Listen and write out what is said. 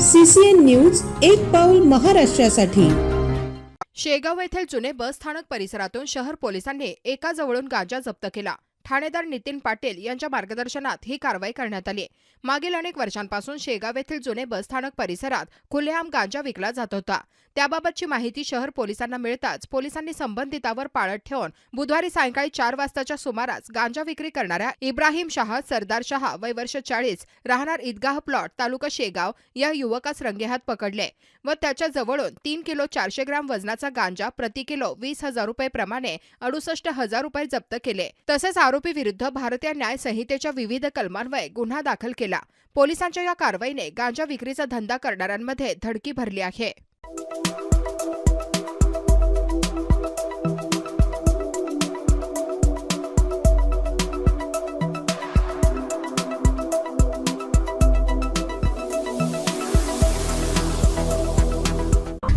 CCN news एक पाऊल महाराष्ट्रासाठी. शेगाव येथील जुने बस स्थानक परिसरातून शहर पोलिसांनी एका जवळून गांजा जप्त केला. ठाणेदार नितीन पाटील यांच्या मार्गदर्शनात ही कारवाई करण्यात आली मागील अनेक वर्षांपासून शेगाव येथील जुने बस स्थानक परिसरात खुलेआम गांजा विकला जात होता. त्याबाबतची माहिती शहर पोलिसांना मिळताच पोलिसांनी संबंधितावर पाळत ठेवून बुधवारी सायंकाळी चार वाजताच्या सुमारास गांजा विक्री करणाऱ्या इब्राहिम शहा सरदार शहा वय वर्ष चाळीस राहणार ईदगाह प्लॉट तालुका शेगाव या युवकास रंगेहात पकडले व त्याच्या जवळून तीन किलो चारशे ग्राम वजनाचा गांजा प्रति किलो वीस हजार रुपये प्रमाणे अडुसष्ट हजार रुपये जप्त केले. तसेच आरोपीविरुद्ध भारतीय न्याय संहितेच्या विविध कलमांवर गुन्हा दाखल केला. पोलिसांच्या या कारवाईने गांजा विक्रीचा धंदा करणाऱ्यांमध्ये धडकी भरली आहे.